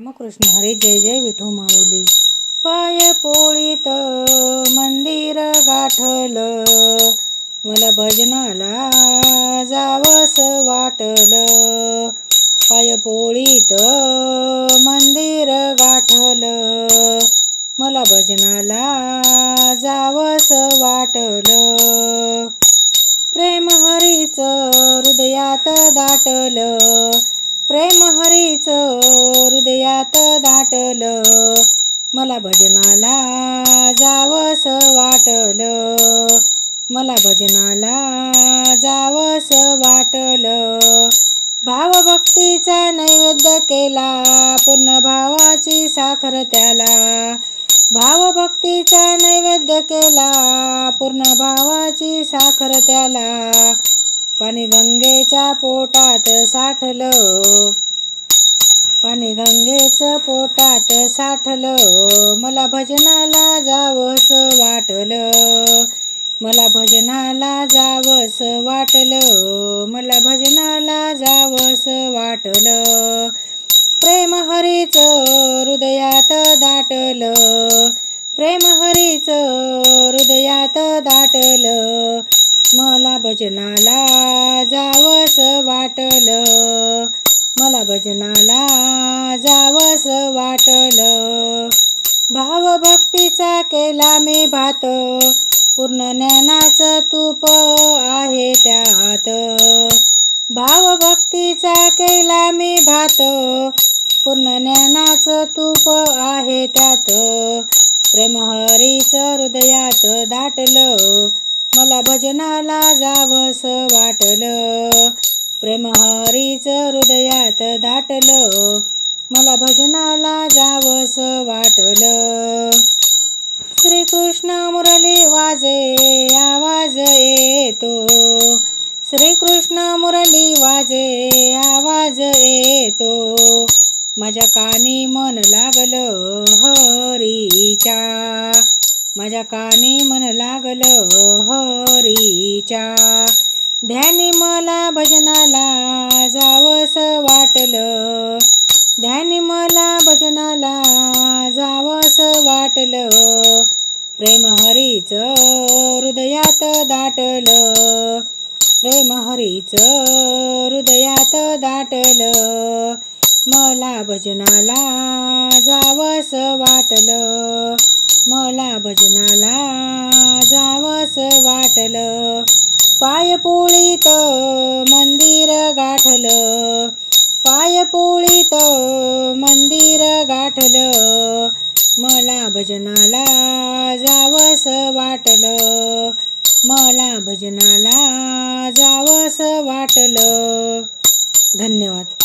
रामकृष्ण हरे जय जय विठो माऊली. पाय पोळीत मंदिर गाठल. मला भजनाला जावस वाटल. पाय पोळीत मंदिर गाठल. मला भजनाला जावस वाटल. प्रेम हरीच हृदयात दाटल. प्रेम हरीच हृदयात दाटल. मला भजनाला जावस वाटल. मला भजनाला जावस वाटल. भावभक्तीचा नैवेद्य केला पूर्ण भावाची साखर त्याला. भावभक्तीचा नैवेद्य केला पूर्ण भावाची साखर त्याला. पाणी गंगेच्या पोटात साठलं. पाणी गंगेचं पोटात साठलं. मला भजनाला जावस वाटलं. मला भजनाला जावस वाटलं. मला भजनाला जावस वाटलं. प्रेम हरीच हृदयात दाटलं. प्रेम हरीच हृदयात दाटलं. भजनाला जावस वाटलं. मला भजनाला जावस वाटलं. भावभक्तीचा केला मी भात. पूर्ण ज्ञानाचं तूप आहे त्यात. भावभक्तीचा केला मी भात. पूर्ण ज्ञानाचं तूप आहे त्यात. प्रेमहरीचं हृदयात दाटलं. मला भजनाला जावस वाटलं. प्रेमहरीच हृदयात दाटलं. मला भजनाला जावस वाटलं. श्रीकृष्ण मुरली वाजे आवाज येतो. श्रीकृष्ण मुरली वाजे आवाज येतो. माझ्या कानी मन लागलं हरीच्या. माझ्या कानी मन लागलं हरीच्या. ध्यानी मला भजनाला जावस वाटलं. ध्यानी मला भजनाला जावस वाटलं. प्रेम हरीच हृदयात दाटलं. प्रेम हरीच हृदयात दाटलं. मला भजनाला जावस वाटलं. मला भजनाला जावस वाटलं. पाय पोळीत मंदिर गाठलं. पाय पोळीत मंदिर गाठलं. मला भजनाला जावस वाटलं. मला भजनाला जावस वाटलं. धन्यवाद.